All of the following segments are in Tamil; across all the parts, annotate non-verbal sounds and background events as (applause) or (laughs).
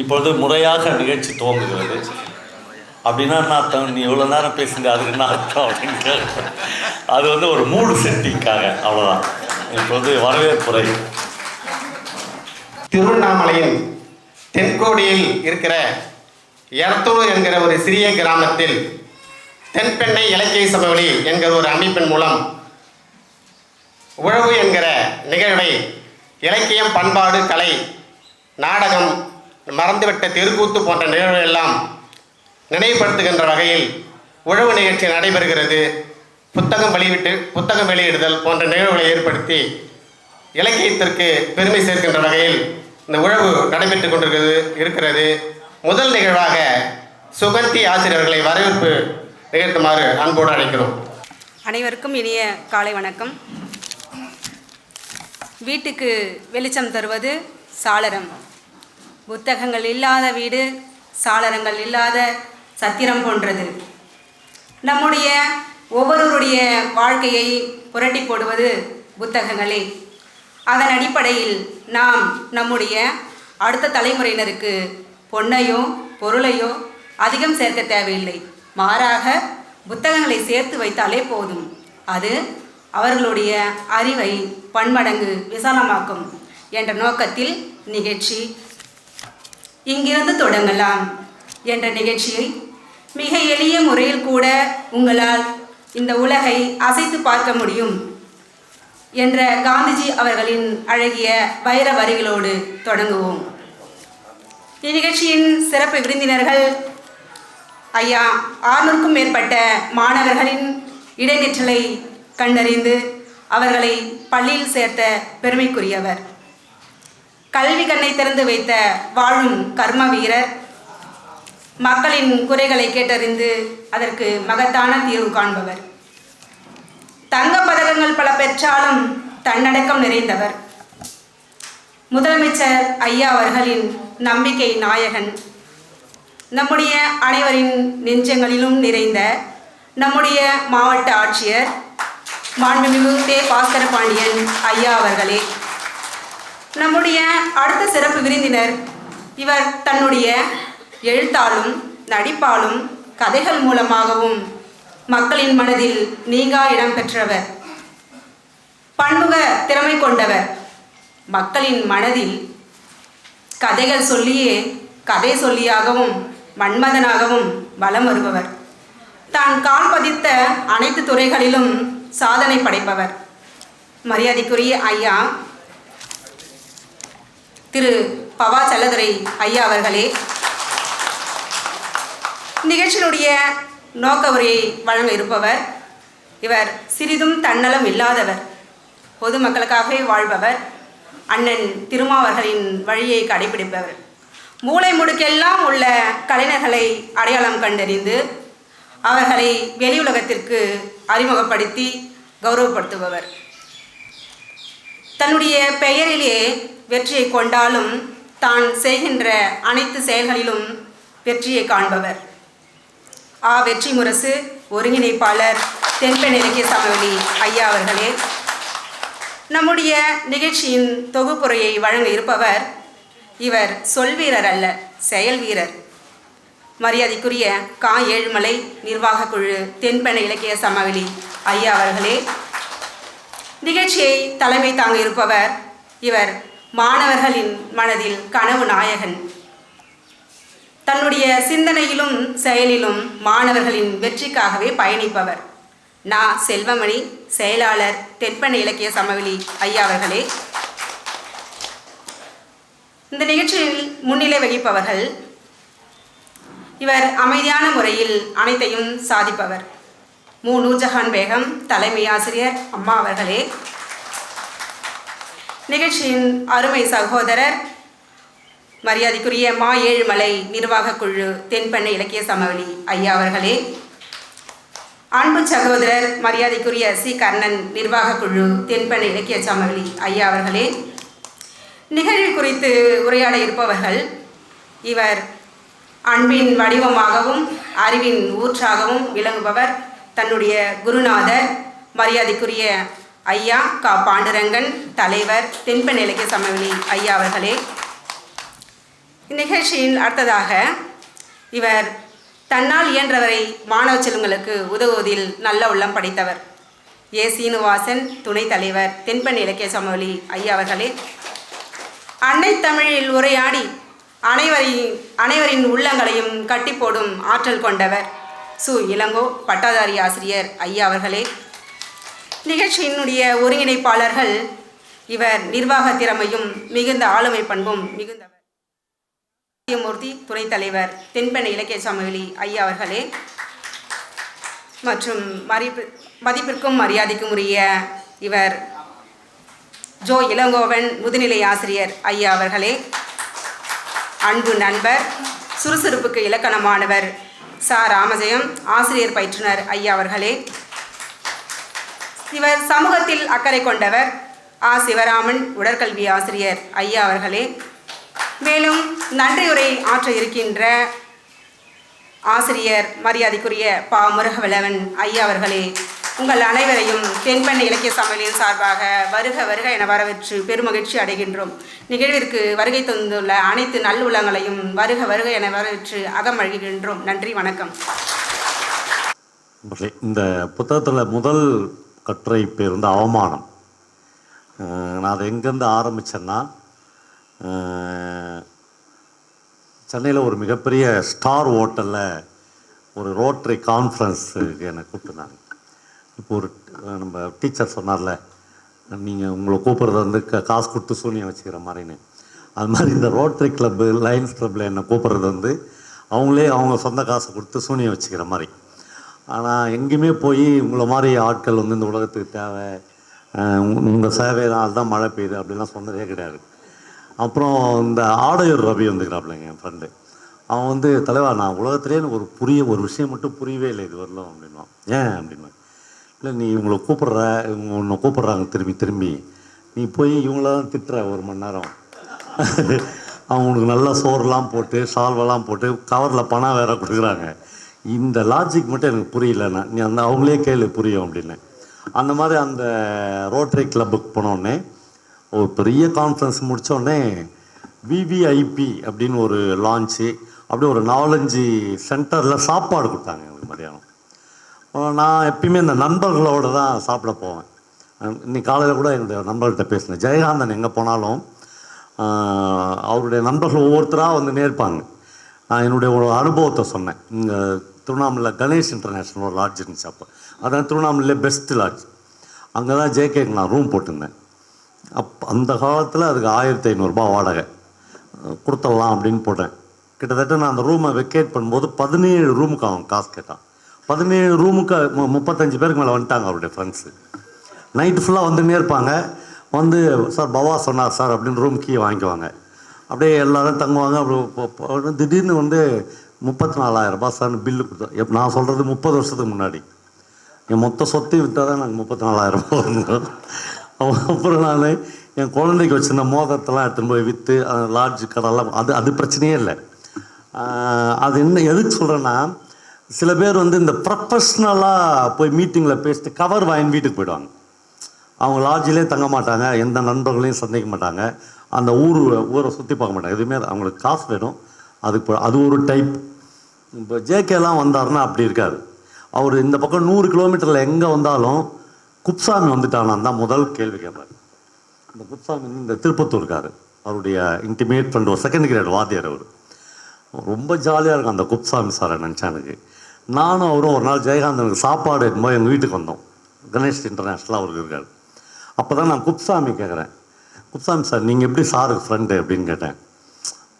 இப்பொழுது முறையாக நிகழ்ச்சி துவங்குகிறது. அப்படின்னா என்ன அர்த்தம்? நீ இவ்வளோ நேரம் பேசுங்க அதுக்கு என்ன அர்த்தம் அப்படின்னு அது வந்து ஒரு மூடு செட்டிங்காக அவ்வளோதான் இப்பொழுது வரவேற்புரை. திருவண்ணாமலையின் தென்கோடியில் இருக்கிற எரத்தூர் என்கிற ஒரு சிறிய கிராமத்தில் தென்பெண்ணை இலக்கிய சமவெளி என்கிற ஒரு அமைப்பின் மூலம் உழவு என்கிற நிகழ்வை இலக்கியம் பண்பாடு கலை நாடகம் மறந்துவிட்ட தெருக்கூத்து போன்ற நிகழ்வுகள் எல்லாம் நினைவுபடுத்துகின்ற வகையில் உழவு நிகழ்ச்சி நடைபெறுகிறது. புத்தகம் வெளியிட்டு புத்தகம் வெளியிடுதல் போன்ற நிகழ்வுகளை ஏற்படுத்தி இலக்கியத்திற்கு பெருமை சேர்க்கின்ற வகையில் இந்த உழவு நடைபெற்றுக் கொண்டிருக்கிறது இருக்கிறது. முதல் நிகழ்வாக சுகந்தி ஆசிரியர்களை வரவேற்பு நிகழ்த்துமாறு அன்போடு அழைக்கிறோம். அனைவருக்கும் இனிய காலை வணக்கம். வீட்டுக்கு வெளிச்சம் தருவது சாளரம். புத்தகங்கள் இல்லாத வீடு சாளரங்கள் இல்லாத சத்திரம் போன்றது. நம்முடைய ஒவ்வொருவருடைய வாழ்க்கையை புரட்டி போடுவது புத்தகங்களே. அதன் அடிப்படையில் நாம் நம்முடைய அடுத்த தலைமுறையினருக்கு பொன்னையோ பொருளையோ அதிகம் சேர்க்க தேவையில்லை. மாறாக புத்தகங்களை சேர்த்து வைத்தாலே போதும். அது அவர்களுடைய அறிவை பன்மடங்கு விசாலமாக்கும் என்ற நோக்கத்தில் நிகழ்ச்சி இங்கிருந்து தொடங்கலாம் என்ற நிகழ்ச்சியை மிக எளிய முறையில் கூட உங்களால் இந்த உலகை அசைத்து பார்க்க முடியும் என்ற காந்திஜி அவர்களின் அழகிய வைர வரிகளோடு தொடங்குவோம். இந்நிகழ்ச்சியின் சிறப்பு விருந்தினர்கள் ஐயா ஆறுநூறுக்கும் மேற்பட்ட மாணவர்களின் இடைநிற்றலை கண்டறிந்து அவர்களை பள்ளியில் சேர்த்த பெருமைக்குரியவர். கல்வி கண்ணை திறந்து வைத்த வாழும் கர்ம வீரர் மக்களின் குறைகளை கேட்டறிந்து அதற்கு மகத்தான தீர்வு காண்பவர். தங்க பதக்கங்கள் பல பெற்றாலும் தன்னடக்கம் நிறைந்தவர். முதலமைச்சர் ஐயா அவர்களின் நம்பிக்கை நாயகன். நம்முடைய அனைவரின் நெஞ்சங்களிலும் நிறைந்த நம்முடைய மாவட்ட ஆட்சியர் மாண்புமிகு தே பாஸ்கர பாண்டியன் ஐயா அவர்களே. நம்முடைய அடுத்த சிறப்பு விருந்தினர் இவர் தன்னுடைய எழுத்தாலும் நடிப்பாலும் கதைகள் மூலமாகவும் மக்களின் மனதில் நீங்கா இடம் பெற்றவர். பன்முக திறமை கொண்டவர். மக்களின் மனதில் கதைகள் சொல்லியே கதை சொல்லியாகவும் மன்மதனாகவும் வலம் வருபவர். தான் கால் பதித்த அனைத்து துறைகளிலும் சாதனை படைப்பவர். மரியாதைக்குரிய ஐயா திரு பவா செல்லதுரை ஐயா அவர்களே. நிகழ்ச்சியினுடைய நோக்க உரையை வழங்க இருப்பவர் இவர் சிறிதும் தன்னலம் இல்லாதவர் பொதுமக்களுக்காகவே வாழ்பவர் அண்ணன் திருமாவர்களின் வழியை கடைபிடிப்பவர். மூளை முடுக்கெல்லாம் உள்ள கலைஞர்களை அடையாளம் கண்டறிந்து அவர்களை வெளி உலகத்திற்கு அறிமுகப்படுத்தி கௌரவப்படுத்துபவர். தன்னுடைய பெயரிலே வெற்றியை கொண்டாலும் தான் செய்கின்ற அனைத்து செயல்களிலும் வெற்றியை காண்பவர். ஆ. வெற்றி முரசு ஒருங்கிணைப்பாளர் தென்பெண் இலக்கிய சமவெளி ஐயா அவர்களே. நம்முடைய நிகழ்ச்சியின் தொகுப்புரையை வழங்க இருப்பவர் இவர் சொல்வீரர் அல்ல செயல் வீரர். மரியாதைக்குரிய கா. ஏழுமலை நிர்வாகக் குழு தென்பெண் இலக்கிய சமவெளி ஐயா அவர்களே. நிகழ்ச்சியை தலைமை தாங்க இருப்பவர் இவர் மாணவர்களின் மனதில் கனவு நாயகன். தன்னுடைய சிந்தனையிலும் செயலிலும் மாணவர்களின் வெற்றிக்காகவே பயணிப்பவர். நா. செல்வமணி செயலாளர் தென்பெண் இலக்கிய சமவெளி ஐயா அவர்களே. இந்த நிகழ்ச்சியில் முன்னிலை வகிப்பவர்கள் இவர் அமைதியான முறையில் அனைத்தையும் சாதிப்பவர். மு. நூர்ஜஹான் பேகம் தலைமை ஆசிரியர் அம்மா அவர்களே. நிகழ்ச்சியின் அருமை சகோதரர் மரியாதைக்குரிய மா ஏழுமலை நிர்வாகக் குழு தென்பெண்ணை இலக்கிய சமவெளி ஐயா அவர்களே. அன்பு சகோதரர் மரியாதைக்குரிய சி. கர்ணன் நிர்வாகக் குழு தென்பெண்ணை இலக்கிய சமவெளி ஐயா அவர்களே. நிகழ்வு குறித்து உரையாட இருப்பவர்கள் இவர் அன்பின் வடிவமாகவும் அறிவின் ஊற்றாகவும் விளங்குபவர் தன்னுடைய குருநாதர் மரியாதைக்குரிய ஐயா கா பாண்டுரங்கன் தலைவர் தென்பெண் இலக்கிய சமவெளி. ஐயா அவர்களே இந்நிகழ்ச்சியில் அடுத்ததாக இவர் தன்னால் இயன்றவரை மாணவ செல்வங்களுக்கு உதவுவதில் நல்ல உள்ளம் படைத்தவர். ஏ. சீனிவாசன் துணைத் தலைவர் தென்பன் இலக்கிய சமவெளி. ஐயா அவர்களே அன்னை தமிழில் உரையாடி அனைவரையும் அனைவரின் உள்ளங்களையும் கட்டி போடும் ஆற்றல் கொண்டவர் சு. இளங்கோ பட்டாதாரி ஆசிரியர். ஐயா அவர்களே நிகழ்ச்சியினுடைய ஒருங்கிணைப்பாளர்கள் இவர் நிர்வாக திறமையும் மிகுந்த ஆளுமை பண்பும் மிகுந்தவர். சத்தியமூர்த்தி துணைத் தலைவர் தென்பெண்ணை இலக்கிய சமவெளி ஐயா அவர்களே. மற்றும் மதிப்பு மதிப்பிற்கும் மரியாதைக்கும் உரிய இவர் ஜோ இளங்கோவன் முதுநிலை ஆசிரியர் ஐயா அவர்களே. அன்பு நண்பர் சுறுசுறுப்புக்கு இலக்கணமானவர் சா. ராமஜெயம் ஆசிரியர் பயிற்றுனர் ஐயா அவர்களே. இவர் சமூகத்தில் அக்கறை கொண்டவர். ஆ. சிவராமன் உடற்கல்வி ஆசிரியர். ஐயா அவர்களே மேலும் நன்றியுரை ஆற்ற இருக்கின்ற ஆசிரியர் மரியாதைக்குரிய பா. முருகவலவன் ஐயா அவர்களே உங்கள் அனைவரையும் தென்பெண்ணை இலக்கிய சமையலின் சார்பாக வருக வருக என வரவேற்று பெருமகிழ்ச்சி அடைகின்றோம். நிகழ்விற்கு வருகை தந்துள்ள அனைத்து நல்லுள்ளங்களையும் வருக வருக என வரவேற்று அகமழுகின்றோம் நன்றி வணக்கம். இந்த புத்தகத்தில் முதல் கட்டுரை பேர் வந்து அவமானம் நான் அதை எங்கேருந்து ஆரம்பித்தேன்னா சென்னையில் ஒரு மிகப்பெரிய ஸ்டார் ஹோட்டலில் ஒரு ரோட்டரி கான்ஃபரன்ஸுக்கு என்னை கூப்பிட்டுனாங்க. இப்போ ஒரு நம்ம டீச்சர் சொன்னார்ல நீங்கள் உங்களை கூப்பிட்றது வந்து க காசு கொடுத்து சூனியம் வச்சுக்கிற மாதிரின்னு. அது மாதிரி இந்த ரோட்டரி கிளப்பு லைன்ஸ் கிளப்பில் என்னை கூப்பிட்றது வந்து அவங்களே அவங்க சொந்த காசை கொடுத்து சூனியம் வச்சுக்கிற மாதிரி. ஆனால் எங்கேயுமே போய் உங்களை மாதிரி ஆட்கள் வந்து இந்த உலகத்துக்கு தேவை. உங்கள் சேவையினால் தான் மழை பெய்யுது அப்படிலாம் சொன்னதே கிடையாது. அப்புறம் இந்த ஆடையூர் ரவி வந்துக்கிறாப்புலங்க என் ஃப்ரெண்டு அவன் வந்து தலைவா நான் உலகத்திலே ஒரு புரிய ஒரு விஷயம் மட்டும் புரியவே இல்லை இது வரலாம் அப்படின்வான் ஏன் அப்படின்னா இல்லை நீ இவங்களை கூப்பிட்ற இவங்க உன்னை கூப்பிட்றாங்க திரும்பி திரும்பி. நீ போய் இவங்கள தான் திட்டுற ஒரு மணி நேரம். (laughs) அவங்களுக்கு நல்லா சோறுலாம் போட்டு சால்வெல்லாம் போட்டு கவரில் பணம் வேற கொடுக்குறாங்க. இந்த லாஜிக் மட்டும் எனக்கு புரியலண்ணா நீ அந்த அவங்களே கேள்வி புரியும் அப்படின்னு. அந்த மாதிரி அந்த ரோட்டரி கிளப்புக்கு போனோடனே ஒரு பெரிய கான்ஃபரன்ஸ் முடித்தோடனே விவிஐபி அப்படின்னு ஒரு லான்ச்சு அப்படியே ஒரு நாலஞ்சு சென்டரில் சாப்பாடு கொடுத்தாங்க எங்களுக்கு மதியானம் நான் எப்பயுமே இந்த நண்பர்களோடு தான் சாப்பிட போவேன். இன்னைக்கு காலையில் கூட என்னுடைய நண்பர்கிட்ட பேசினேன். ஜெயகாந்தன் எங்கே போனாலும் அவருடைய நண்பர்கள் ஒவ்வொருத்தராக வந்து நேர்ப்பாங்க. நான் என்னுடைய ஒரு அனுபவத்தை சொன்னேன். இங்கே திருவண்ணாமலை கணேஷ் இன்டர்நேஷ்னல் ஒரு லாட்ஜ் இருந்துச்சு அப்போ. அதான் திருவண்ணாமலையிலே பெஸ்ட் லாட்ஜ் அங்கே தான் ஜேகேக்கு நான் ரூம் போட்டிருந்தேன். அப் அந்த காலத்தில் அதுக்கு ஆயிரத்தி ஐநூறுரூபா வாடகை. கொடுத்துடலாம் அப்படின்னு போட்டேன். கிட்டத்தட்ட நான் அந்த ரூமை வெக்கேட் பண்ணும்போது பதினேழு ரூமுக்கு அவன் காசு கேட்டான். பதினேழு ரூமுக்கு மு- முப்பத்தஞ்சு பேருக்கு மேலே வந்துட்டாங்க அவருடைய ஃப்ரெண்ட்ஸு நைட்டு ஃபுல்லாக வந்துன்னே இருப்பாங்க. வந்து சார் பவா சொன்னார் சார் அப்படின்னு ரூம் கீ வாங்கிக்குவாங்க. அப்படியே எல்லாரும் தங்குவாங்க. அப்படி திடீர்னு வந்து முப்பத்தி நாலாயிரம் ரூபாய் சார்னு பில்லு கொடுத்தோம் எப் நான் சொல்கிறது முப்பது வருஷத்துக்கு முன்னாடி. என் மொத்த சொத்தையும் விற்றா தான் நாங்கள் முப்பத்தி நாலாயிரம் ரூபாய் அப்புறம் நான் என் குழந்தைக்கு வச்சிருந்த மோதிரத்தெல்லாம் எடுத்துன்னு போய் விற்று லாட்ஜ் கடைலாம் அது அது பிரச்சனையே இல்லை. அது என்ன எதுக்கு சொல்கிறேன்னா சில பேர் வந்து இந்த ப்ரொஃபஷ்னலாக போய் மீட்டிங்கில் பேசிட்டு கவர் வாங்கி வீட்டுக்கு போயிடுவாங்க. அவங்க லாட்ஜிலே தங்க மாட்டாங்க எந்த நண்பர்களையும் சந்திக்க மாட்டாங்க. அந்த ஊர் ஊரை சுற்றி பார்க்க மாட்டாங்க. எதுவுமே அவங்களுக்கு காசு வேணும். அதுக்கு அது ஒரு டைப் இப்போ ஜேகேலாம் வந்தாருன்னா அப்படி இருக்கார். அவர் இந்த பக்கம் நூறு கிலோமீட்டரில் எங்கே வந்தாலும் குப்சாமி வந்துட்டானான் தான் முதல் கேள்வி கேட்பார். இந்த குப்சாமி இந்த இந்த இருக்கார் அவருடைய இன்டிமேட் ஃப்ரெண்ட் ஒரு செகண்ட் கிரேட் வாத்தியார் அவர். ரொம்ப ஜாலியாக இருக்கும் அந்த குப்சாமி சாரை நினச்சா எனக்கு. நானும் அவரும் ஒரு நாள் ஜெயகாந்தனுக்கு சாப்பாடு எடுக்கும்போது எங்கள் வீட்டுக்கு வந்தோம். கணேஷ் இன்டர்நேஷ்னலாக அவருக்கு இருக்கார். அப்போ தான் நான் குப்சாமி கேட்குறேன் குப்சாமி சார் நீங்கள் எப்படி சாருக்கு ஃப்ரெண்டு அப்படின்னு கேட்டேன்.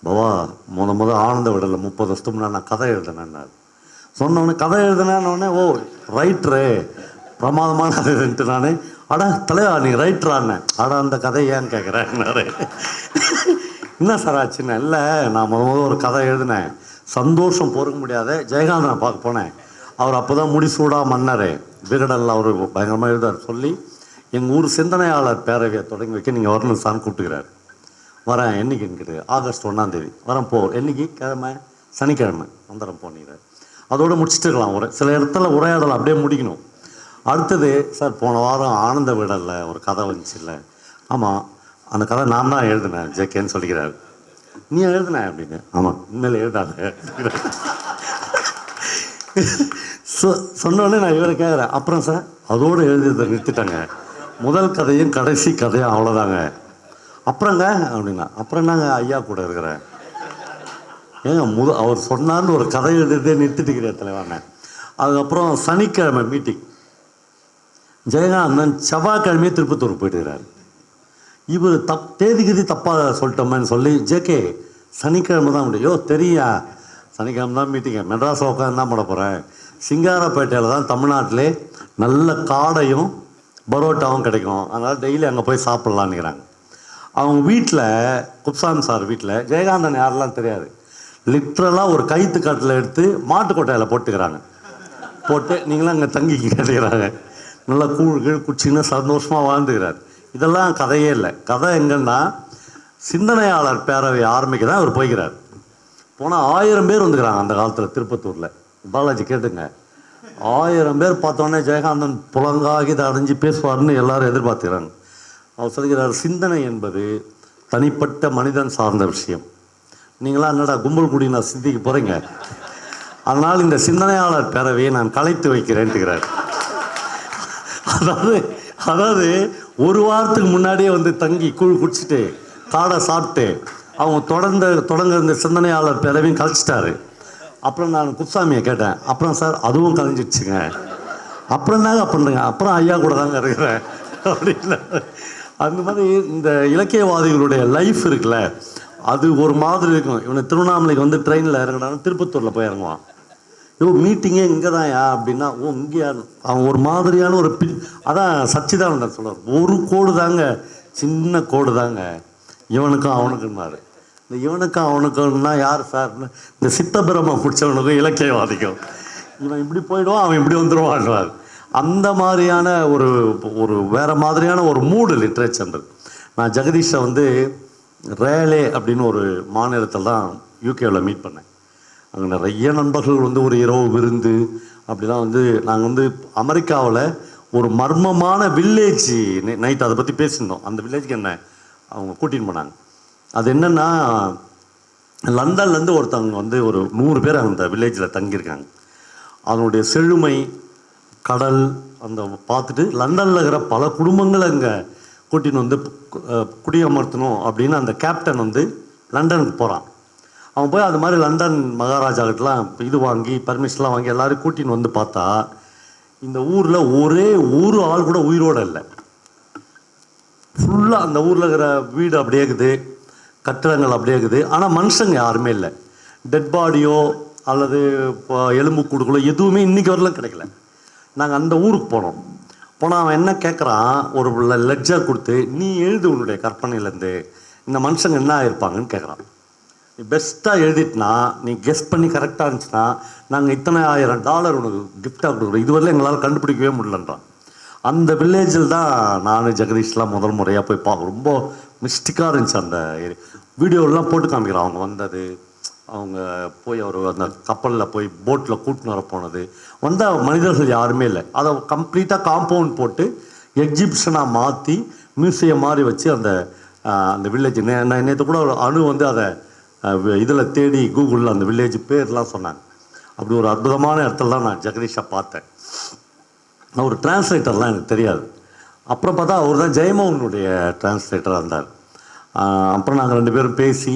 பவா முத முத ஆனந்த விடலை முப்பது வருஷத்துக்கு முன்னாடி நான் கதை எழுதினேன்னாரு. சொன்னவொடனே கதை எழுதினேன்னொடனே ஓ ரைட்ரு பிரமாதமான கதைன்ட்டு நான் அடா தலைவா நீ ரைட்ரான்னு அடா அந்த கதை ஏன் கேட்குறேன்னாரு என்ன சார் ஆச்சுன்னு? இல்லை நான் முத முத ஒரு கதை எழுதினேன். சந்தோஷம் பொறுக்க முடியாத ஜெயகாந்தனை பார்க்க போனேன். அவர் அப்போ தான் முடிசூடாக மன்னர். விகடனில் அவர் பயங்கரமாக எழுதார் சொல்லி எங்கள் ஊர் சிந்தனையாளர் பேரவையை தொடங்கி வைக்க நீங்கள் வரணும் சார் கூப்பிட்டுக்கிறார். வரேன் என்னைக்குன்னு கேட்டு ஆகஸ்ட் ஒன்றாம் தேதி வரேன் போ. என்னைக்கு? கிழமை. சனிக்கிழமை. வந்துடும் போனீங்க அதோட முடிச்சுட்டு இருக்கலாம். ஒரு சில இடத்துல உரையாடல் அப்படியே முடிக்கணும். அடுத்தது சார் போன வாரம் ஆனந்த விடலில் ஒரு கதை வந்துச்சுல்ல. ஆமாம் அந்த கதை நான் தான் எழுதினேன் ஜேகேன்னு சொல்லிக்கிறாரு. நீ எழுதுன அப்படின்னு. ஆமாம் இனிமேல் எழுதாத. சொ சொன்னோடனே நான் இவரை கேட்குறேன் அப்புறம் சார் அதோடு எழுதியதை நிறுத்திட்டாங்க. முதல் கதையும் கடைசி கதையும் அவ்வளோதாங்க அப்புறங்க அப்படின்னா அப்புறம் நாங்கள் ஐயா கூட இருக்கிறேன் ஏங்க முத அவர் சொன்னார்னு ஒரு கதை எழுதுறதே நிறுத்திட்டுக்கிறேன் தலைவானே அதுக்கப்புறம் சனிக்கிழமை மீட்டிங் ஜெயகாந்தன் செவ்வாய்க்கிழமையே திருப்பத்தூர் போயிட்டுருக்கிறார் இவர் தப் தேதி கதி தப்பாக சொல்லிட்டோமேன்னு சொல்லி ஜேகே சனிக்கிழமை தான் முடியும். யோ தெரியா? சனிக்கிழமை தான் மீட்டிங்க மெட்ராஸ் உட்காந்து தான் பண்ண போகிறேன் சிங்காரப்பேட்டையில் தான் தமிழ்நாட்டிலே நல்ல காடையும் பரோட்டாவும் கிடைக்கும். அதனால் டெய்லி அங்கே போய் சாப்பிட்லான்னுக்கிறாங்க அவங்க வீட்டில் குப்சாமி சார் வீட்டில் ஜெயகாந்தன் யாரெல்லாம் தெரியாது. லிட்ரலாக ஒரு கைத்து காட்டில் எடுத்து மாட்டுக்கொட்டையில் போட்டுக்கிறாங்க. போட்டு நீங்களாம் அங்கே தங்கி கேட்டுக்கிறாங்க நல்லா கூழ் கீழ் குச்சின்னு சந்தோஷமாக வாழ்ந்துக்கிறார். இதெல்லாம் கதையே இல்லை. கதை எங்கன்னா சிந்தனையாளர் பேரவை ஆரம்பிக்க தான் அவர் போய்க்கிறார். போனால் ஆயிரம் பேர் வந்துக்கிறாங்க அந்த காலத்தில் திருப்பத்தூரில். பாலாஜி கேட்டுங்க. ஆயிரம் பேர் பார்த்தோன்னே ஜெயகாந்தன் புலங்காகி இதை அடைஞ்சு பேசுவார்னு எல்லாரும் எதிர்பார்த்துக்கிறாங்க. அவர் சொல்கிறார் சிந்தனை என்பது தனிப்பட்ட மனிதன் சார்ந்த விஷயம். நீங்களாம் என்னடா கும்பல் கூடி நான் சிந்திக்க போகிறீங்க அதனால் இந்த சிந்தனையாளர் பேரவையை நான் கலைத்து வைக்கிறேன்ட்டுக்கிறார் அதாவது அதாவது ஒரு வாரத்துக்கு முன்னாடியே வந்து தங்கி கூழ் குடிச்சிட்டு காடை சாப்பிட்டு அவங்க தொடர்ந்த தொடங்க இந்த சிந்தனையாளர் பேரவையும் கழிச்சிட்டாரு அப்புறம் நான் குப்சாமியை கேட்டேன் அப்புறம் சார் அதுவும் கலைஞ்சிடுச்சுங்க. அப்புறம் தாங்க பண்ணுறேங்க அப்புறம் ஐயா கூட தாங்க இருக்கிறேன். அப்படின்னு. அந்த மாதிரி இந்த இலக்கியவாதிகளுடைய லைஃப் இருக்குல்ல அது ஒரு மாதிரி இருக்கும். இவனை திருவண்ணாமலைக்கு வந்து ட்ரெயினில் இறங்கினாலும் திருப்பத்தூரில் போய் இறங்குவான். ஐயோ மீட்டிங்கே இங்கே தான்யா அப்படின்னா ஓ இங்கேயா? அவன் ஒரு மாதிரியான ஒரு பி அதான் சச்சிதானந்தன் சொல்லுவார் ஒரு கோடு தாங்க சின்ன கோடு தாங்க. இவனுக்கும் அவனுக்குன்னாரு இந்த இவனுக்கும் அவனுக்குன்னா யார் சார்னு இந்த சித்தபிரம பிடிச்சவனுக்கும் இலக்கியவாதிக்கும். இவன் இப்படி போயிடுவான் அவன் இப்படி வந்துடுவான்வார் அந்த மாதிரியான ஒரு ஒரு வேறு மாதிரியான ஒரு மூடு லிட்ரேச்சர் நான் ஜெகதீஷை வந்து ரேலே அப்படின்னு ஒரு மாநிலத்தில் தான் யூகேவில் மீட் பண்ணேன். அங்கே நிறைய நண்பர்கள் வந்து ஒரு இரவு விருந்து அப்படிலாம் வந்து நாங்கள் வந்து அமெரிக்காவில் ஒரு மர்மமான வில்லேஜ் நைட் அதை பற்றி பேசியிருந்தோம். அந்த வில்லேஜ்க்கு என்ன அவங்க கூட்டின்னு போனாங்க. அது என்னென்னா லண்டன்லேருந்து ஒருத்தவங்க வந்து ஒரு நூறு பேர் அந்த வில்லேஜில் தங்கியிருக்காங்க. அதனுடைய செழுமை கடல் அந்த பார்த்துட்டு லண்டனில் இருக்கிற பல குடும்பங்கள் அங்கே கூட்டின்னு வந்து குடியமர்த்தணும் அப்படின்னு அந்த கேப்டன் வந்து லண்டனுக்கு போகிறான் அவன் போய் அது மாதிரி லண்டன் மகாராஜாக்கிட்டலாம் இது வாங்கி பர்மிஷன்லாம் வாங்கி எல்லோரும் கூட்டின்னு வந்து பார்த்தா இந்த ஊரில் ஒரே ஒரு ஆள் கூட உயிரோடு இல்லை. ஃபுல்லாக அந்த ஊரில் இருக்கிற வீடு அப்படியே இருக்குது கட்டிடங்கள் அப்படியே இருக்குது. ஆனால் மனுஷங்க யாருமே இல்லை. டெட் பாடியோ அல்லது இப்போ எலும்பு கூடுகளோ எதுவுமே இன்னைக்கு வரலாம் கிடைக்கல. நாங்கள் அந்த ஊருக்கு போனோம். போனால் அவன் என்ன கேட்குறான் ஒரு லெட்ஜர் கொடுத்து நீ எழுது உன்னுடைய கற்பனையிலேருந்து. இந்த மனுஷங்க என்ன ஆயிருப்பாங்கன்னு கேட்குறான் நீ பெஸ்ட்டாக எழுதிட்டுனா நீ கெஸ் பண்ணி கரெக்டாக இருந்துச்சுன்னா நாங்கள் இத்தனை ஆயிரம் டாலர் உனக்கு கிஃப்டாக கொடுக்குறோம். இதுவரையிலும் எங்களால் கண்டுபிடிக்கவே முடியலன்றான். அந்த வில்லேஜில் தான் நான் ஜெகதீஷ்லாம் முதல் முறையாக போய் பா ரொம்ப மிஸ்டிக்காக இருந்துச்சு அந்த வீடியோலாம் போட்டு காமிக்கிறான். அவங்க வந்தது அவங்க போய் அவர் அந்த கப்பலில் போய் போட்டில் கூட்டின்னு வர போனது வந்தால் மனிதர்கள் யாருமே இல்லை. அதை கம்ப்ளீட்டாக காம்பவுண்ட் போட்டு எக்ஸிபிஷனாக மாற்றி மியூசியம் மாதிரி வச்சு அந்த அந்த வில்லேஜ் நான் நேற்று கூட ஒரு அணு வந்து அதை இதில் தேடி கூகுளில் அந்த வில்லேஜ் பேர்லாம் சொன்னாங்க. அப்படி ஒரு அற்புதமான இடத்துல தான் நான் ஜெகதீஷை பார்த்தேன். அவர் டிரான்ஸ்லேட்டர்லாம் எனக்கு தெரியாது. அப்புறம் பார்த்தா அவர் தான் ஜெயமோகனுடைய டிரான்ஸ்லேட்டராக இருந்தார். அப்புறம் நாங்கள் ரெண்டு பேரும் பேசி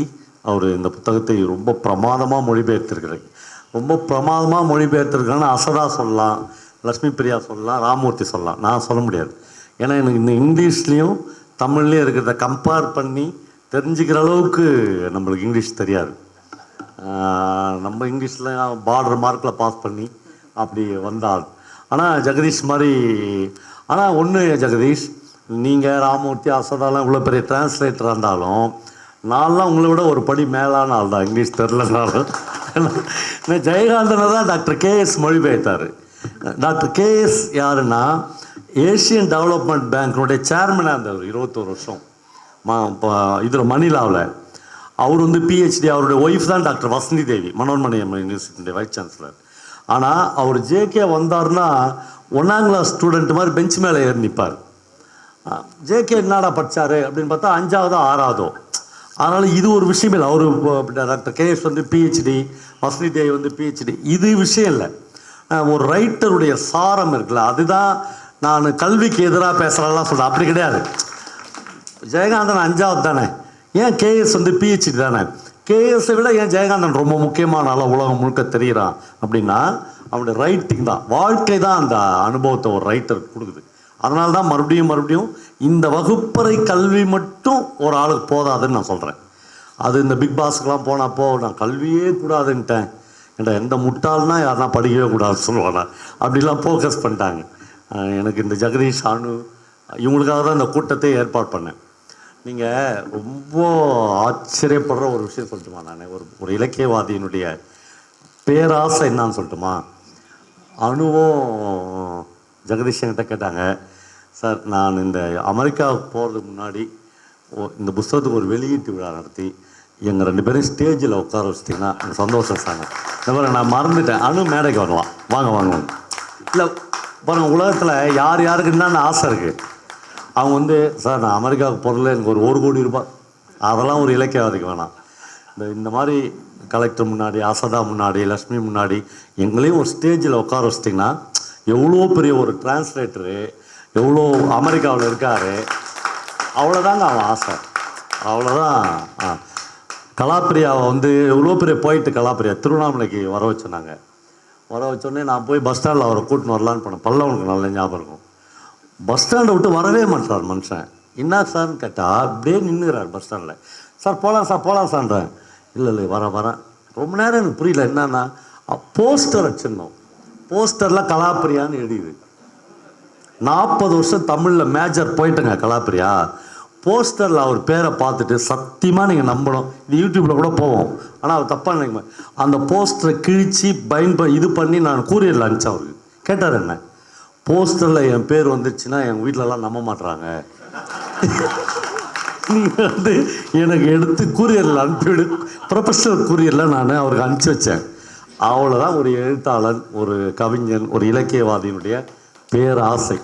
அவர் இந்த புத்தகத்தை ரொம்ப பிரமாதமாக மொழிபெயர்த்திருக்கிறார். ரொம்ப பிரமாதமாக மொழிபெயர்த்திருக்கான்னு அசதா சொல்லலாம் லக்ஷ்மி பிரியா சொல்லலாம் ராமூர்த்தி சொல்லலாம். நான் சொல்ல முடியாது. ஏன்னா எனக்கு இந்த இங்கிலீஷ்லேயும் தமிழ்லேயும் இருக்கிறத கம்பேர் பண்ணி தெரிஞ்சுக்கிற அளவுக்கு நம்மளுக்கு இங்கிலீஷ் தெரியாது. நம்ம இங்கிலீஷில் பார்டர் மார்க்கில் பாஸ் பண்ணி அப்படி வந்தால். ஆனால் ஜெகதீஷ் மாதிரி ஆனால் ஒன்று ஜெகதீஷ் நீங்கள் ராமூர்த்தி அசதாலாம் இவ்வளோ பெரிய டிரான்ஸ்லேட்டராக இருந்தாலும் நான்லாம் உங்களை விட ஒரு படி மேலான ஆள் தான் இங்கிலீஷ் தெரிலனாலும். ஜெயகாந்தனை தான் டாக்டர் கேஎஸ் மொழிபெயர்த்தார். டாக்டர் கேஎஸ் யாருன்னா ஏஷியன் டெவலப்மெண்ட் பேங்க்கினுடைய சேர்மனாக இருந்தார் இருபத்தோரு வருஷம். மா இதில் மணிலாவில். அவர் வந்து பிஹெச்டி அவருடைய ஒய்ஃப் தான் டாக்டர் வசந்தி தேவி மனோன்மணியம் யூனிவர்சிட்டியுடைய வைஸ் சான்சலர் ஆனால் அவர் ஜேகே வந்தார்னா ஒன்றாம் கிளாஸ் ஸ்டூடெண்ட் மாதிரி பெஞ்ச் மேலே ஏறி நிற்பார். ஜேகே என்னடா படித்தார் அப்படின்னு பார்த்தா அஞ்சாவதோ ஆறாவதோ. அதனால் இது ஒரு விஷயம் இல்லை. அவர் டாக்டர் கேஎஸ் வந்து பிஹெச்டி வசதி தேவி வந்து பிஹெச்டி இது விஷயம் இல்லை. ஒரு ரைட்டருடைய சாரம் இருக்குல்ல அதுதான் நான் கல்விக்கு எதிராக பேசுகிறேன்லாம் சொல்கிறேன் அப்படி கிடையாது. ஜெயகாந்தன் அஞ்சாவது தானே? ஏன் கேஎஸ் வந்து பிஹெச்டி தானே? கேஎஸை விட ஏன் ஜெயகாந்தன் ரொம்ப முக்கியமான அளவு உலகம் முழுக்க தெரிகிறான்? அப்படின்னா அவனுடைய ரைட்டிங் தான். வாழ்க்கை தான் அந்த அனுபவத்தை ஒரு ரைட்டருக்கு கொடுக்குது. அதனால தான் மறுபடியும் மறுபடியும் இந்த வகுப்பறை கல்வி மட்டும் ஒரு ஆளுக்கு போதாதுன்னு நான் சொல்கிறேன் அது இந்த பிக் பாஸ்க்கெலாம் போனப்போ நான் கல்வியே கூடாதுன்ட்டேன். ஏன்டா எந்த முட்டாள்னா யாருனா படிக்கவே கூடாதுன்னு சொல்லுவாங்க. அப்படிலாம் ஃபோக்கஸ் பண்ணிட்டாங்க. எனக்கு இந்த ஜெகதீஷ் அனு இவங்களுக்காக தான் இந்த கூட்டத்தை ஏற்பாடு பண்ணேன். நீங்கள் ரொம்ப ஆச்சரியப்படுற ஒரு விஷயம் சொல்லட்டுமா நான்? ஒரு ஒரு இலக்கியவாதியினுடைய பேராசை என்னன்னு சொல்லட்டுமா? அணுவும் ஜெகதீஷ் என்கிட்ட கேட்டாங்க. சார் நான் இந்த அமெரிக்காவுக்கு போகிறதுக்கு முன்னாடி ஓ- இந்த புஸ்தகத்துக்கு ஒரு வெளியீட்டு விழா நடத்தி எங்கள் ரெண்டு பேரும் ஸ்டேஜில் உட்கார வச்சிட்டிங்கன்னா சந்தோஷம் சாங்க இந்த மாதிரி நான் மறந்துட்டேன். அனு மேடைக்கு வரலாம் வாங்க வாங்க இல்லை பாருங்க உலகத்தில் யார் யாருக்கு என்னென்ன ஆசை இருக்குது அவங்க வந்து சார் நான் அமெரிக்காவுக்கு போகிறதுல எனக்கு ஒரு ஒரு கோடி ரூபாய் அதெல்லாம் ஒரு இலக்கியவாதிக்கு வேணாம். இந்த இந்த மாதிரி கலெக்டர் முன்னாடி அசதா முன்னாடி லக்ஷ்மி முன்னாடி எங்களையும் ஒரு ஸ்டேஜில் உட்கார வச்சிட்டிங்கன்னா எவ்வளோ பெரிய ஒரு டிரான்ஸ்லேட்டரு எவ்வளோ அமெரிக்காவில் இருக்காரு அவ்வளோதாங்க அவன் ஆசை. அவ்வளோதான். ஆ. கலாப்பிரியாவை வந்து எவ்வளோ பெரிய போயிட்டு கலாப்பிரியா திருவண்ணாமலைக்கு வர வச்சோன்னாங்க வர வச்சோடனே நான் போய் பஸ் ஸ்டாண்டில் அவரை கூட்டின்னு வரலான்னு போனேன். பல்லவனுக்கு நல்ல ஞாபகம். இருக்கும் பஸ் ஸ்டாண்டை விட்டு வரவே மாட்டார் மனுஷன். என்ன சார்னு கேட்டால் அப்படியே நின்றுறார் பஸ் ஸ்டாண்டில் சார் போகலாம் சார் போகலாம் சார்ன்றேன். இல்லை இல்லை வரேன் வரேன் ரொம்ப நேரம் எனக்கு புரியல என்னன்னா போஸ்டர் வச்சிருந்தோம். போஸ்டரில் கலாப்பிரியான்னு எழுதிது. நாற்பது வருஷம் தமிழில் மேஜர் போயிட்டுங்க கலாப்பிரியா. போஸ்டரில் அவர் பேரை பார்த்துட்டு சத்தியமாக நீங்கள் நம்பணும். இது யூடியூப்பில் கூட போவோம். ஆனால் அவர் தப்பாக நினைக்க அந்த போஸ்டரை கிழித்து பயன்ப இது பண்ணி நான் கூரியரில் அனுப்பிச்சேன் அவருக்கு. கேட்டார் என்ன? போஸ்டரில் என் பேர் வந்துருச்சுன்னா எங்கள் வீட்டிலலாம் நம்ப மாட்றாங்க. நீங்கள் வந்து எனக்கு எடுத்து கூரியரில் அனுப்பிவிடு. ப்ரொஃபஷனல் கூரியரில் நான் அவருக்கு அனுப்பிச்சி வச்சேன். அவ்வளோதான் ஒரு எழுத்தாளன் ஒரு கவிஞன் ஒரு இலக்கியவாதியினுடைய பேராசை.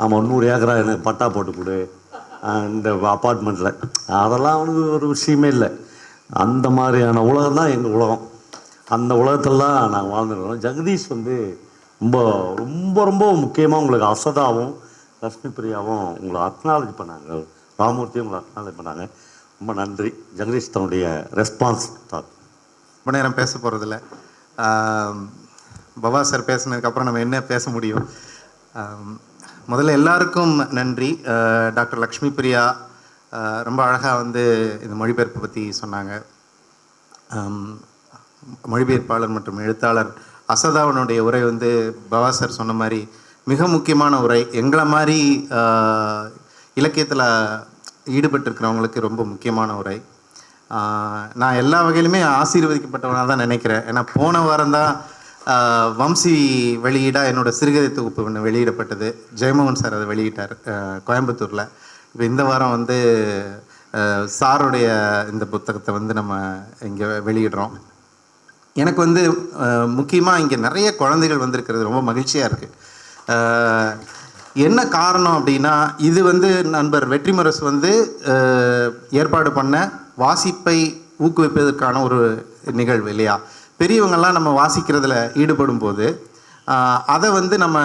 ஆமாம் நூறு ஏக்கரா எனக்கு பட்டா போட்டு கொடு. இந்த அப்பார்ட்மெண்ட்டில் அதெல்லாம் அவனுக்கு ஒரு விஷயமே இல்லை. அந்த மாதிரியான உலகம் தான் எங்கள் உலகம். அந்த உலகத்தெல்லாம் நாங்கள் வாழ்ந்துருக்கோம் ஜெகதீஷ் வந்து ரொம்ப ரொம்ப ரொம்ப முக்கியமாக உங்களுக்கு அசதாவும் லக்ஷ்மி பிரியாவும் உங்களை அக்னாலஜ் பண்ணாங்க. ராமூர்த்தியும் உங்களை அக்னாலஜ் பண்ணாங்க. ரொம்ப நன்றி. ஜெகதீஷ் தன்னுடைய ரெஸ்பான்ஸ் தான் ரொம்ப நேரம் பேச போகிறதில்ல பவா சார் பேசினதுக்கப்புறம் நம்ம என்ன பேச முடியும்? முதல்ல எல்லாருக்கும் நன்றி. டாக்டர் லக்ஷ்மி பிரியா ரொம்ப அழகாக வந்து இந்த மொழிபெயர்ப்பு பற்றி சொன்னாங்க. மொழிபெயர்ப்பாளர் மற்றும் எழுத்தாளர் அசதாவனுடைய உரை வந்து பவா சார் சொன்ன மாதிரி மிக முக்கியமான உரை. எங்களை மாதிரி இலக்கியத்தில் ஈடுபட்டிருக்கிறவங்களுக்கு ரொம்ப முக்கியமான உரை. நான் எல்லா வகையிலுமே ஆசீர்வதிக்கப்பட்டவனாக தான் நினைக்கிறேன். ஏன்னா போன வாரம் தான் வம்சி வெளியீடாக என்னோட சிறுகதை தொகுப்பு ஒன்று வெளியிடப்பட்டது. ஜெயமோகன் சார் அதை வெளியிட்டார் கோயம்புத்தூரில். இப்போ இந்த வாரம் வந்து சாருடைய இந்த புத்தகத்தை வந்து நம்ம இங்கே வெளியிடுறோம். எனக்கு வந்து முக்கியமாக இங்கே நிறைய குழந்தைகள் வந்திருக்கிறது ரொம்ப மகிழ்ச்சியாக இருக்குது என்ன காரணம் அப்படின்னா இது வந்து நண்பர் வெற்றிமுரசு வந்து ஏற்பாடு பண்ண வாசிப்பை ஊக்குவிப்பதற்கான ஒரு நிகழ்வு இல்லையா? பெரியவங்கள்லாம் நம்ம வாசிக்கிறதுல ஈடுபடும் போது அதை வந்து நம்ம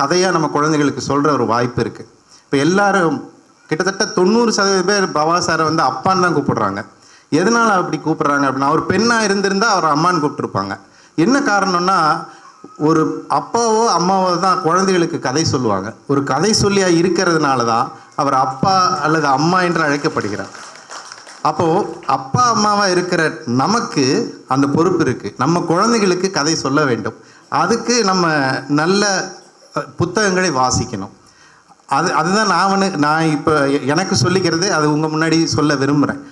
கதையாக நம்ம குழந்தைகளுக்கு சொல்கிற ஒரு வாய்ப்பு இருக்குது இப்போ எல்லாரும் கிட்டத்தட்ட தொண்ணூறு சதவீதம் பேர் பவா சாரை வந்து அப்பான்னு தான் கூப்பிடுறாங்க. எதனால் அப்படி கூப்பிட்றாங்க அப்படின்னா அவர் பெண்ணாக இருந்திருந்தால் அவர் அம்மான்னு கூப்பிட்ருப்பாங்க என்ன காரணம்னா ஒரு அப்பாவோ அம்மாவோ தான் குழந்தைகளுக்கு கதை சொல்லுவாங்க. ஒரு கதை சொல்லியாக இருக்கிறதுனால தான் அவர் அப்பா அல்லது அம்மா என்று அழைக்கப்படுகிறார். அப்போது அப்பா அம்மாவாக இருக்கிற நமக்கு அந்த பொறுப்பு இருக்குது நம்ம குழந்தைகளுக்கு கதை சொல்ல வேண்டும். அதுக்கு நம்ம நல்ல புத்தகங்களை வாசிக்கணும். அது அதுதான் நான் வந்து நான் இப்போ எனக்கு சொல்லிக்கிறது அது உங்கள் முன்னாடி சொல்ல விரும்புகிறேன்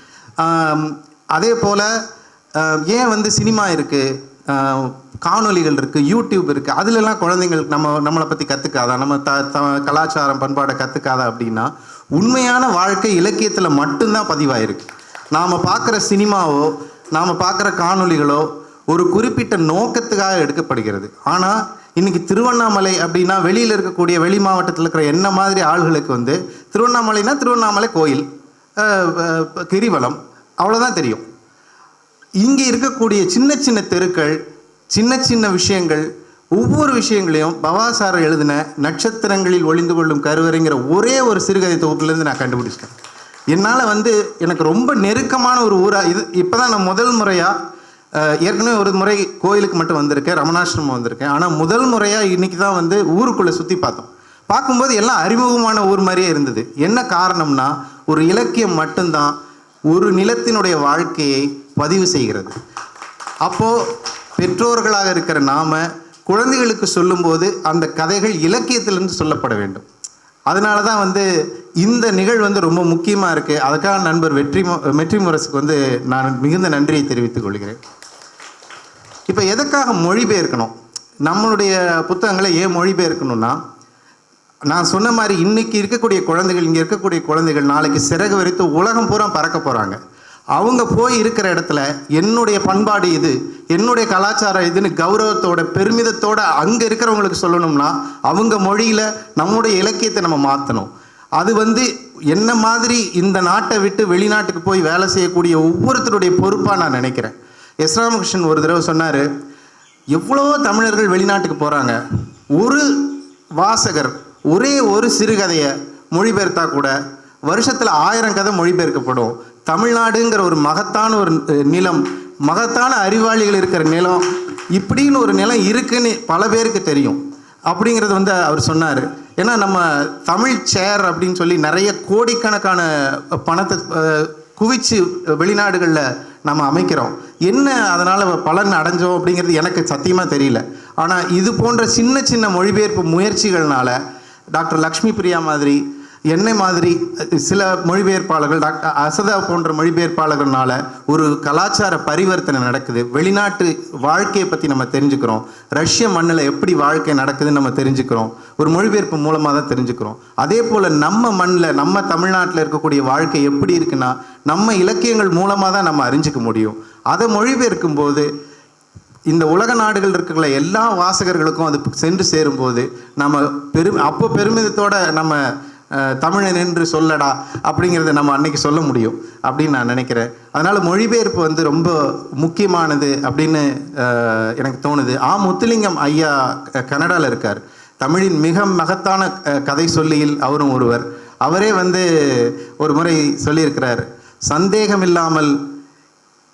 அதே போல் ஏன் வந்து சினிமா இருக்குது காணொளிகள் இருக்குது யூடியூப் இருக்குது அதுலலாம் குழந்தைங்களுக்கு நம்ம நம்மளை பற்றி கற்றுக்காதா நம்ம த த கலாச்சாரம் பண்பாடை கற்றுக்காதா அப்படின்னா உண்மையான வாழ்க்கை இலக்கியத்தில் மட்டும்தான் பதிவாயிருக்கு. நாம் பார்க்குற சினிமாவோ நாம் பார்க்குற காணொளிகளோ ஒரு குறிப்பிட்ட நோக்கத்துக்காக எடுக்கப்படுகிறது. ஆனால் இன்னைக்கு திருவண்ணாமலை அப்படின்னா வெளியில் இருக்கக்கூடிய வெளி மாவட்டத்தில் இருக்கிற என்ன மாதிரி ஆள்களுக்கு வந்து திருவண்ணாமலைனா திருவண்ணாமலை கோயில் கிரிவலம் அவ்வளோதான் தெரியும். இங்கே இருக்கக்கூடிய சின்ன சின்ன தெருக்கள் சின்ன சின்ன விஷயங்கள் ஒவ்வொரு விஷயங்களையும் பவாசார் எழுதின நட்சத்திரங்களில் ஒளிந்து கொள்ளும் கருவறைங்கிற ஒரே ஒரு சிறுகதை தொகுப்புலேருந்து நான் கண்டுபிடிச்சிட்டேன். என்னால் வந்து எனக்கு ரொம்ப நெருக்கமான ஒரு ஊராக இது இப்போ தான் நான் முதல் முறையாக ஏற்கனவே ஒரு முறை கோயிலுக்கு மட்டும் வந்திருக்கேன் ரமணாசிரமம் வந்திருக்கேன். ஆனால் முதல் முறையாக இன்றைக்கி தான் வந்து ஊருக்குள்ளே சுற்றி பார்த்தோம். பார்க்கும்போது எல்லாம் அறிமுகமான ஊர் மாதிரியே இருந்தது. என்ன காரணம்னா ஒரு இலக்கியம் மட்டும்தான் ஒரு நிலத்தினுடைய வாழ்க்கையை பதிவு செய்கிறது. அப்போது பெற்றோர்களாக இருக்கிற நாம் குழந்தைகளுக்கு சொல்லும்போது அந்த கதைகள் இலக்கியத்திலிருந்து சொல்லப்பட வேண்டும். அதனால தான் வந்து இந்த நிகழ்வு வந்து ரொம்ப முக்கியமாக இருக்குது அதுக்காக நண்பர் வெற்றி வெற்றி முரசுக்கு வந்து நான் மிகுந்த நன்றியை தெரிவித்துக் கொள்கிறேன். இப்போ எதுக்காக மொழிபெயர்க்கணும்? நம்மளுடைய புத்தகங்களை ஏன் மொழிபெயர்க்கணும்னா நான் சொன்ன மாதிரி இன்னைக்கு இருக்கக்கூடிய குழந்தைகள் இங்கே இருக்கக்கூடிய குழந்தைகள் நாளைக்கு சிறகு வரைத்து உலகம் பூரா பறக்க போகிறாங்க அவங்க போய் இருக்கிற இடத்துல என்னுடைய பண்பாடு இது என்னுடைய கலாச்சாரம் இதுன்னு கௌரவத்தோட பெருமிதத்தோட அங்கே இருக்கிறவங்களுக்கு சொல்லணும்னா அவங்க மொழியில் நம்முடைய இலக்கியத்தை நம்ம மாற்றணும் அது வந்து என்ன மாதிரி இந்த நாட்டை விட்டு வெளிநாட்டுக்கு போய் வேலை செய்யக்கூடிய ஒவ்வொருத்தருடைய பொறுப்பாக நான் நினைக்கிறேன். எஸ் ராமகிருஷ்ணன் ஒரு தடவை சொன்னார் எவ்வளோ தமிழர்கள் வெளிநாட்டுக்கு போகிறாங்க ஒரு வாசகர் ஒரே ஒரு சிறுகதையை மொழிபெயர்த்தா கூட வருஷத்தில் ஆயிரம் கதை மொழிபெயர்க்கப்படும். தமிழ்நாடுங்கிற ஒரு மகத்தான ஒரு நிலம் மகத்தான அறிவாளிகள் இருக்கிற நிலம் இப்படின்னு ஒரு நிலம் இருக்குன்னு பல பேருக்கு தெரியும். அப்படிங்கிறது வந்து அவர் சொன்னார். ஏன்னா நம்ம தமிழ் சேர் அப்படின்னு சொல்லி நிறைய கோடிக்கணக்கான பணத்தை குவிச்சு வெளிநாடுகளில் நம்ம அமைக்கிறோம். என்ன அதனால் பலன் அடைஞ்சோம் அப்படிங்கிறது எனக்கு சத்தியமாக தெரியல. ஆனால் இது போன்ற சின்ன சின்ன மொழிபெயர்ப்பு முயற்சிகள்னால டாக்டர் லக்ஷ்மி பிரியா மாதிரி என்னை மாதிரி சில மொழிபெயர்ப்பாளர்கள் டாக்டர் அசதா போன்ற மொழிபெயர்ப்பாளர்கள்னால ஒரு கலாச்சார பரிவர்த்தனை நடக்குது. வெளிநாட்டு வாழ்க்கையை பற்றி நம்ம தெரிஞ்சுக்கிறோம். ரஷ்ய மண்ணில் எப்படி வாழ்க்கை நடக்குதுன்னு நம்ம தெரிஞ்சுக்கிறோம். ஒரு மொழிபெயர்ப்பு மூலமாக தான் தெரிஞ்சுக்கிறோம். அதே போல் நம்ம மண்ணில் நம்ம தமிழ்நாட்டில் இருக்கக்கூடிய வாழ்க்கை எப்படி இருக்குன்னா நம்ம இலக்கியங்கள் மூலமாக தான் நம்ம அறிஞ்சிக்க முடியும். அதை மொழிபெயர்க்கும் போது இந்த உலக நாடுகள் இருக்கிற எல்லா வாசகர்களுக்கும் அது சென்று சேரும்போது நம்ம பெரும் அப்போ பெருமிதத்தோட நம்ம தமிழன் என்று சொல்லடா அப்படிங்கிறத நம்ம அன்னைக்கு சொல்ல முடியும் அப்படின்னு நான் நினைக்கிறேன். அதனால் மொழிபெயர்ப்பு வந்து ரொம்ப முக்கியமானது அப்படின்னு எனக்கு தோணுது. ஆ முத்துலிங்கம் ஐயா கனடாவில் இருக்கார். தமிழின் மிக மகத்தான கதை சொல்லியில் அவரும் ஒருவர். அவரே வந்து ஒரு முறை சொல்லியிருக்கிறார். சந்தேகமில்லாமல்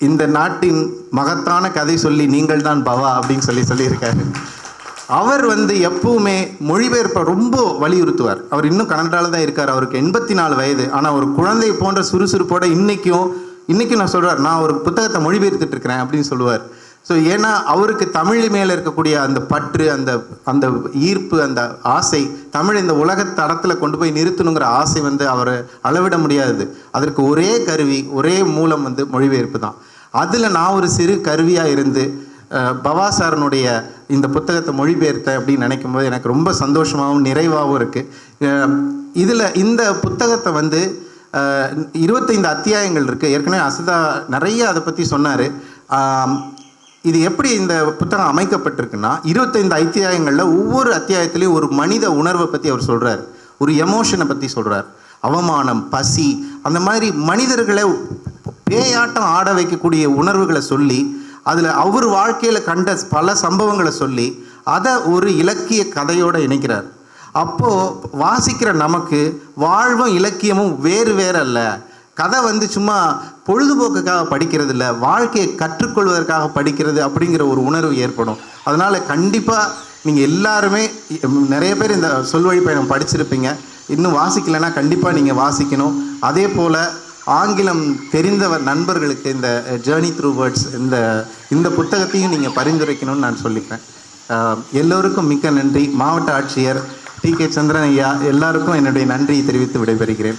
இந்த நாட்டின் மகத்தான கதை சொல்லி நீங்கள் தான் பவா அப்படின்னு சொல்லி சொல்லியிருக்காரு. அவர் வந்து எப்பவுமே மொழிபெயர்ப்பை ரொம்ப வலியுறுத்துவார். அவர் இன்னும் கனடாவில் தான் இருக்கார். அவருக்கு எண்பத்தி நாலு வயது. ஆனால் ஒரு குழந்தை போன்ற சுறுசுறுப்போட இன்னைக்கும் இன்னைக்கும் நான் சொல்றார் நான் ஒரு புத்தகத்தை மொழிபெயர்த்துட்டு இருக்கிறேன் அப்படின்னு சொல்லுவார். ஸோ ஏன்னா அவருக்கு தமிழ் மேலே இருக்கக்கூடிய அந்த பற்று அந்த அந்த ஈர்ப்பு அந்த ஆசை தமிழ் இந்த உலக தடத்தில் கொண்டு போய் நிறுத்தணுங்கிற ஆசை வந்து அவரை அளவிட முடியாது. அதற்கு ஒரே கருவி ஒரே மூலம் வந்து மொழிபெயர்ப்பு தான். அதில் நான் ஒரு சிறு கருவியாக இருந்து பவாசாரனுடைய இந்த புத்தகத்தை மொழிபெயர்த்த அப்படின்னு நினைக்கும் போது எனக்கு ரொம்ப சந்தோஷமாகவும் நிறைவாகவும் இருக்குது இதில் இந்த புத்தகத்தை வந்து இருபத்தைந்து அத்தியாயங்கள் இருக்குது ஏற்கனவே அசதா நிறைய அதை பற்றி சொன்னார். இது எப்படி இந்த புத்தகம் அமைக்கப்பட்டிருக்குன்னா இருபத்தைந்து அத்தியாயங்களில் ஒவ்வொரு அத்தியாயத்திலையும் ஒரு மனித உணர்வை பற்றி அவர் சொல்கிறார் ஒரு எமோஷனை பற்றி சொல்கிறார் அவமானம் பசி அந்த மாதிரி மனிதர்களை பேயாட்டம் ஆட வைக்கக்கூடிய உணர்வுகளை சொல்லி அதில் அவர் வாழ்க்கையில் கண்ட பல சம்பவங்களை சொல்லி அதை ஒரு இலக்கிய கதையோடு இணைக்கிறார். அப்போது வாசிக்கிற நமக்கு வாழ்வும் இலக்கியமும் வேறு வேறு அல்ல. கதை வந்து சும்மா பொழுதுபோக்குக்காக படிக்கிறது இல்லை வாழ்க்கையை கற்றுக்கொள்வதற்காக படிக்கிறது அப்படிங்கிற ஒரு உணர்வு ஏற்படும். அதனால் கண்டிப்பாக நீங்கள் எல்லாருமே நிறைய பேர் இந்த சொல்வழி பயணம் படிச்சிருப்பீங்க. இன்னும் வாசிக்கலைன்னா கண்டிப்பாக நீங்கள் வாசிக்கணும். அதே போல் ஆங்கிலம் தெரிந்தவர் நண்பர்களுக்கு இந்த ஜேர்னி த்ரூ வேர்ட்ஸ் இந்த இந்த புத்தகத்தையும் நீங்கள் பரிந்துரைக்கணும்னு நான் சொல்லிப்பேன் எல்லோருக்கும் மிக்க நன்றி. மாவட்ட ஆட்சியர் டி கே சந்திரன் ஐயா எல்லாருக்கும் என்னுடைய நன்றியை தெரிவித்து விடைபெறுகிறேன்.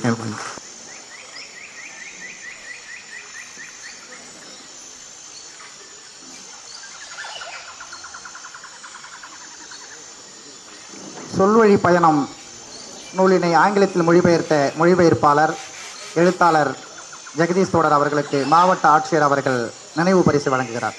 சொல்வழி பயணம் நூலினை ஆங்கிலத்தில் மொழிபெயர்த்த மொழிபெயர்ப்பாளர் எழுத்தாளர் ஜெகதீஷ் தோடர் அவர்களுக்கு மாவட்ட ஆட்சியர் அவர்கள் நினைவு பரிசு வழங்குகிறார்.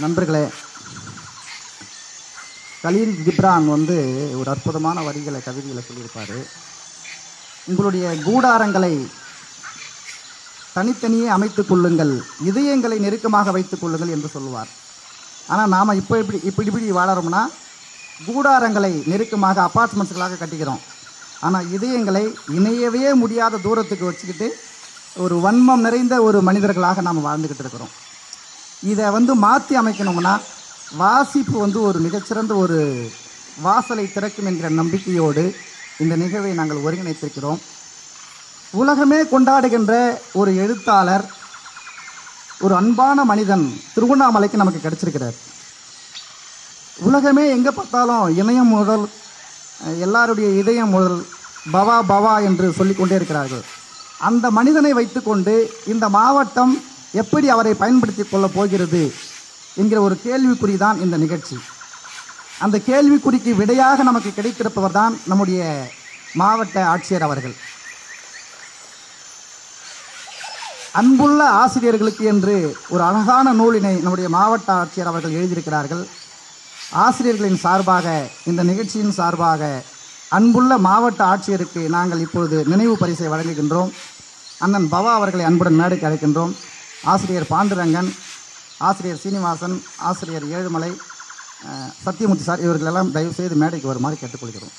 நண்பர்களே கலீல் கிப்ரான் வந்து ஒரு அற்புதமான வரிகளை கவிதைகளை சொல்லியிருப்பார். உங்களுடைய கூடாரங்களை தனித்தனியே அமைத்துக் கொள்ளுங்கள் இதயங்களை நெருக்கமாக வைத்துக் கொள்ளுங்கள் என்று சொல்லுவார். ஆனால் நாம் இப்போ இப்படி இப்படி இப்படி வாழறோம்னா கூடாரங்களை நெருக்கமாக அப்பார்ட்மெண்ட்ஸ்களாக கட்டிக்கிறோம். ஆனால் இதயங்களை இணையவே முடியாத தூரத்துக்கு வச்சுக்கிட்டு ஒரு வன்மம் நிறைந்த ஒரு மனிதர்களாக நாம் வாழ்ந்துக்கிட்டு இருக்கிறோம். இதை வந்து மாற்றி அமைக்கணும்னா வாசிப்பு வந்து ஒரு மிகச்சிறந்த ஒரு வாசலை திறக்கும் என்கிற நம்பிக்கையோடு இந்த நிகழ்வை நாங்கள் ஒருங்கிணைத்திருக்கிறோம். உலகமே கொண்டாடுகின்ற ஒரு எழுத்தாளர் ஒரு அன்பான மனிதன் திருவண்ணாமலைக்கு நமக்கு கிடச்சிருக்கிறார். உலகமே எங்கே பார்த்தாலும் இணையம் முதல் எல்லாருடைய இதயம் முதல் பவா பவா என்று சொல்லிக்கொண்டே இருக்கிறார்கள். அந்த மனிதனை வைத்துக்கொண்டு இந்த மாவட்டம் எப்படி அவரை பயன்படுத்தி கொள்ளப் போகிறது என்கிற ஒரு கேள்விக்குறி தான் இந்த நிகழ்ச்சி. அந்த கேள்விக்குறிக்கு விடையாக நமக்கு கிடைத்திருப்பவர் தான் நம்முடைய மாவட்ட ஆட்சியர் அவர்கள். அன்புள்ள ஆசிரியர்களுக்கு என்று ஒரு அழகான நூலினை நம்முடைய மாவட்ட ஆட்சியர் அவர்கள் எழுதியிருக்கிறார்கள். ஆசிரியர்களின் சார்பாக இந்த நிகழ்ச்சியின் சார்பாக அன்புள்ள மாவட்ட ஆட்சியருக்கு நாங்கள் இப்பொழுது நினைவு பரிசை வழங்குகின்றோம். அண்ணன் பவா அவர்களை அன்புடன் நாடு அழைக்கின்றோம். ஆசிரியர் பாண்டுரங்கன் ஆசிரியர் சீனிவாசன் ஆசிரியர் ஏழுமலை சத்தியமூர்த்தி சார் இவர்களெல்லாம் தயவுசெய்து மேடைக்கு வருமாறு கேட்டுக்கொள்கிறோம்.